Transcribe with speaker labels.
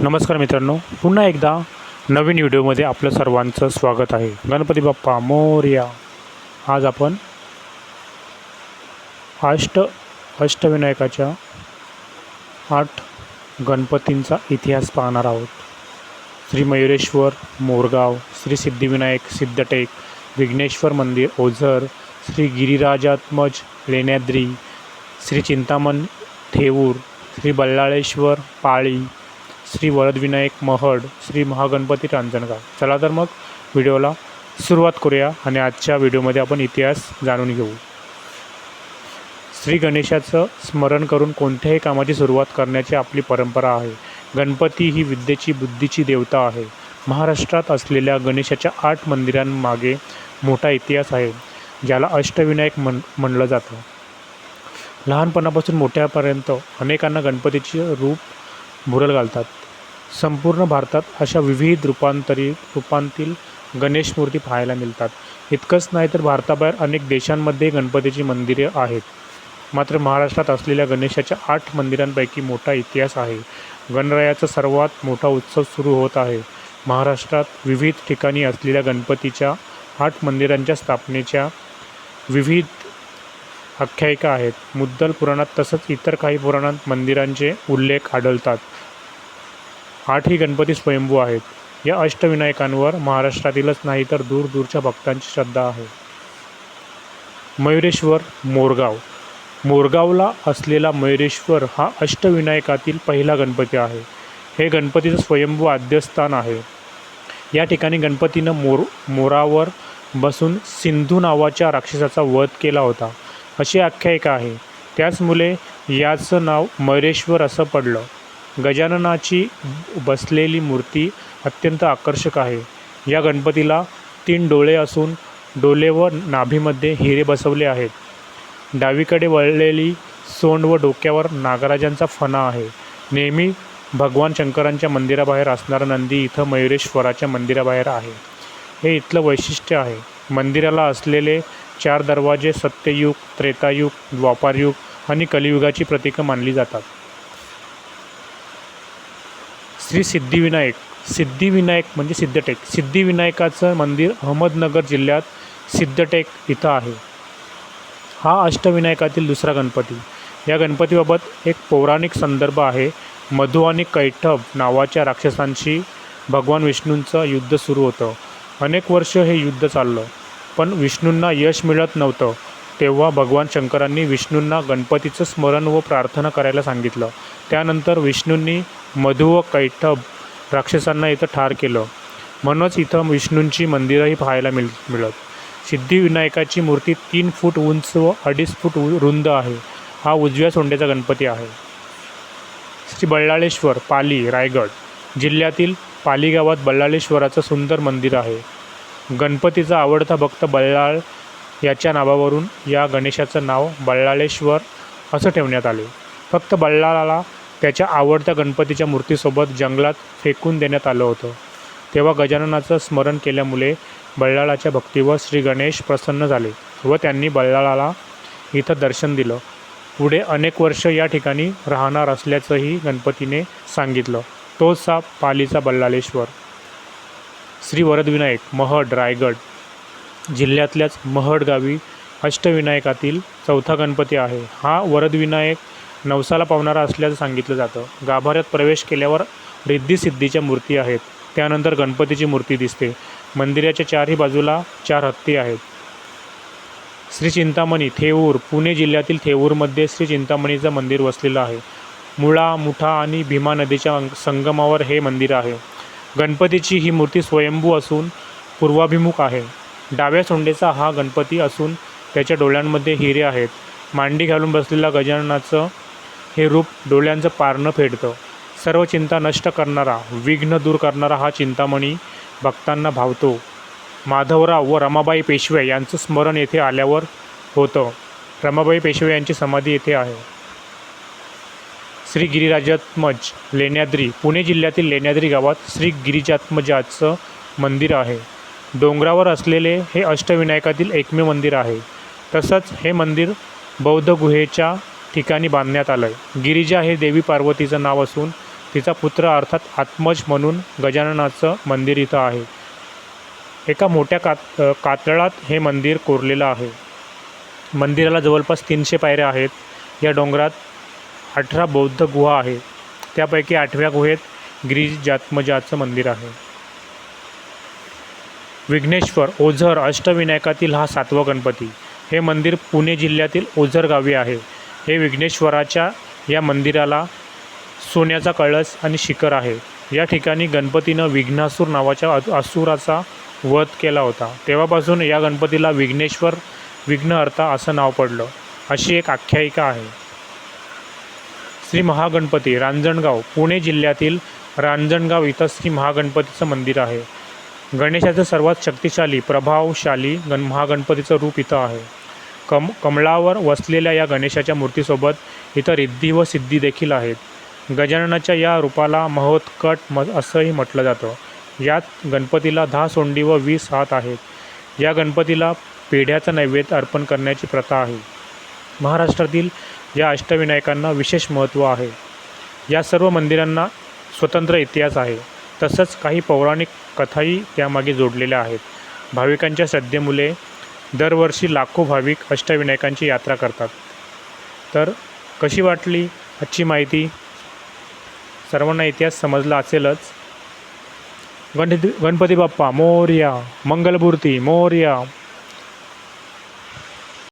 Speaker 1: नमस्कार मित्रांनो पुन्हा एकदा नवीन व्हिडिओमध्ये आपलं सर्वांचं स्वागत आहे. गणपती बाप्पा मोर्या. आज आपण अष्ट अष्टविनायकाच्या आठ गणपतींचा इतिहास पाहणार आहोत. श्री मयुरेश्वर मोरगाव श्री सिद्धिविनायक सिद्धटेक विघ्नेश्वर मंदिर ओझर श्री गिरिराजात्मज लेण्याद्री श्री चिंतामण थेऊर श्री बल्लाळेश्वर पाळी श्री वरदविनायक महड श्री महागणपती रांजणगाव. चला तर मग व्हिडिओला सुरुवात करूया आणि आजच्या व्हिडिओमध्ये आपण इतिहास जाणून घेऊ. श्री गणेशाचं स्मरण करून कोणत्याही कामाची सुरुवात करण्याची आपली परंपरा आहे. गणपती ही विद्येची बुद्धीची देवता आहे. महाराष्ट्रात असलेल्या गणेशाच्या आठ मंदिरांमागे मोठा इतिहास आहे ज्याला अष्टविनायक म्हण म्हणलं जातं. लहानपणापासून मोठ्यापर्यंत अनेकांना गणपतीचे रूप भुरल घालतात. संपूर्ण भारतात अशा विविध रूपांतरी रूपांतील गणेश मूर्ती पाहायला मिळतात. इतकंच नाही तर भारताबाहेर अनेक देशांमध्ये गणपतीची मंदिरे आहेत. मात्र महाराष्ट्रात असलेल्या गणेशाच्या आठ मंदिरांपैकी मोठा इतिहास आहे. गणरायाचा सर्वात मोठा उत्सव सुरू होत आहे. महाराष्ट्रात विविध ठिकाणी असलेल्या गणपतीच्या आठ मंदिरांच्या स्थापनेच्या विविध आख्यायिका आहेत. मुद्दल पुराणात तसंच इतर काही पुराणात मंदिरांचे उल्लेख आढळतात. आठही गणपती स्वयंभू आहेत. या अष्टविनायकांवर महाराष्ट्रातीलच नाही तर दूरदूरच्या भक्तांची श्रद्धा आहे. मयुरेश्वर मोरगाव. मोरगावला असलेला मयुरेश्वर हा अष्टविनायकातील पहिला गणपती आहे. हे गणपतीचं स्वयंभू आद्यस्थान आहे. या ठिकाणी गणपतीनं मोर मोरावर बसून सिंधू नावाच्या राक्षसाचा वध केला होता. अशी आख्यायिका आहे. त्याचमुळे याचं नाव मयुरेश्वर असं पडलं. गजाननाची बसलेली मूर्ती अत्यंत आकर्षक आहे. या गणपतीला तीन डोळे असून डोले व नाभीमध्ये हिरे बसवले आहेत. डावीकडे वळलेली सोंड व डोक्यावर नागराजांचा फणा आहे. नेहमी भगवान शंकरांच्या मंदिराबाहेर असणारा नंदी इथं मयुरेश्वराच्या मंदिराबाहेर आहे. हे इथलं वैशिष्ट्य आहे. मंदिराला असलेले चार दरवाजे सत्ययुग त्रेतायुग द्वापारयुग आणि कलियुगाची प्रतीकं मानली जातात. श्री सिद्धिविनायक. सिद्धिविनायक म्हणजे सिद्धटेक. सिद्धिविनायकाचं मंदिर अहमदनगर जिल्ह्यात सिद्धटेक इथं आहे. हा अष्टविनायकातील दुसरा गणपती. या गणपतीबाबत एक पौराणिक संदर्भ आहे. मधु आणि कैठब नावाच्या राक्षसांशी भगवान विष्णूंचं युद्ध सुरू होतं. अनेक वर्ष हे युद्ध चाललं. पण विष्णूंना यश मिळत नव्हतं. तेव्हा भगवान शंकरांनी विष्णूंना गणपतीचं स्मरण व प्रार्थना करायला सांगितलं. त्यानंतर विष्णूंनी मधु व कैठब राक्षसांना इथं ठार केलं. म्हणूनच इथं विष्णूंची मंदिरंही पाहायला मिळ मिळत. सिद्धिविनायकाची मूर्ती तीन फूट उंच व अडीच फूट रुंद आहे. हा उजव्या सोंड्याचा गणपती आहे. श्री बल्लाळेश्वर पाली रायगड जिल्ह्यातील पाली गावात बल्लाळेश्वराचं सुंदर मंदिर आहे. गणपतीचा आवडता भक्त बल्लाळ याच्या नावावरून या गणेशाचं नाव बल्लाळेश्वर असं ठेवण्यात आले. फक्त बल्लाळाला त्याच्या आवडत्या गणपतीच्या मूर्तीसोबत जंगलात फेकून देण्यात आलं होतं. तेव्हा गजाननाचं स्मरण केल्यामुळे बल्लाळाच्या भक्तीवर श्री गणेश प्रसन्न झाले व त्यांनी बल्लाळाला इथं दर्शन दिलं. पुढे अनेक वर्ष या ठिकाणी राहणार असल्याचंही गणपतीने सांगितलं. तोच साप पालीचा बल्लाळेश्वर श्री वरदविनायक महड रायगड जिल्ह्यातल्याच महड गावी अष्टविनायकातील चौथा गणपती आहे. हा वरदविनायक नवसाला पावणारा असल्याचं सांगितलं जातं. गाभाऱ्यात प्रवेश केल्यावर रिद्धिसिद्धीच्या मूर्ती आहेत. त्यानंतर गणपतीची मूर्ती दिसते. मंदिराच्या चारही बाजूला चार हत्ती आहेत. श्री चिंतामणी थेऊर पुणे जिल्ह्यातील थेऊरमध्ये श्री चिंतामणीचं मंदिर वसलेलं आहे. मुळा मुठा आणि भीमा नदीच्या अंग- संगमावर हे मंदिर आहे. गणपतीची ही मूर्ती स्वयंभू असून पूर्वाभिमुख आहे. डाव्या सोंडेचा हा गणपती असून त्याच्या डोळ्यांमध्ये हिरे आहेत. मांडी घालून बसलेल्या गजाननाचं हे रूप डोळ्यांचं पारणं फेडतं. सर्व चिंता नष्ट करणारा विघ्न दूर करणारा हा चिंतामणी भक्तांना भावतो. माधवराव व रमाबाई पेशवे यांचं स्मरण येथे आल्यावर होतं. रमाबाई पेशवे यांची समाधी येथे आहे. श्री गिरिराजात्मज लेण्याद्री पुणे जिल्ह्यातील लेण्याद्री गावात श्री गिरिजात्मजाचं मंदिर आहे. डोंगरावर असलेले हे अष्टविनायकातील एकमेव मंदिर आहे. तसंच हे मंदिर बौद्ध गुहेच्या ठिकाणी बांधण्यात आलं आहे गिरिजा हे देवी पार्वतीचं नाव असून तिचा पुत्र अर्थात आत्मज म्हणून गजाननाचं मंदिर इथं आहे. एका मोठ्या कात कातळात हे मंदिर कोरलेलं आहे. मंदिराला जवळपास तीनशे पायऱ्या आहेत. या डोंगरात अठरा बौद्ध गुहा आहे त्यापैकी आठव्या गुहेत गिरिजात्मजाचं मंदिर आहे. विघ्नेश्वर ओझर अष्टविनायकातील हा सातवा गणपती. हे मंदिर पुणे जिल्ह्यातील ओझर गावी आहे. हे विघ्नेश्वराच्या या मंदिराला सोन्याचा कळस आणि शिखर आहे. या ठिकाणी गणपतीनं विघ्नासूर नावाच्या असुराचा वध केला होता. तेव्हापासून या गणपतीला विघ्नेश्वर विघ्नहर्ता असं नाव पडलं. अशी एक आख्यायिका आहे. श्री महागणपती रांजणगाव पुणे जिल्ह्यातील रांजणगाव इथं श्री महागणपतीचं मंदिर आहे. गणेशाचं सर्वात शक्तिशाली प्रभावशाली गण महागणपतीचं रूप इथं आहे. कम कमळावर वसलेल्या या गणेशाच्या मूर्तीसोबत इथं रिद्धी व सिद्धी देखील आहेत. गजाननाच्या या रूपाला महोत्कट म असंही म्हटलं जातं. यात गणपतीला दहा सोंडी व वीस हात आहेत. या गणपतीला पेढ्याचं नैवेद्य अर्पण करण्याची प्रथा आहे. महाराष्ट्रातील या अष्टविनायकांना विशेष महत्त्व आहे. या सर्व मंदिरांना स्वतंत्र इतिहास आहे. तसंच काही पौराणिक कथाही त्यामागे जोडलेल्या आहेत. भाविकांच्या श्रद्धेमुळे दरवर्षी लाखो भाविक अष्टविनायकांची यात्रा करतात. तर कशी वाटली आजची माहिती? सर्वांना इतिहास समजला असेलच. गणपती गणपती बाप्पा मोर्या मंगलमूर्ती मोर्या.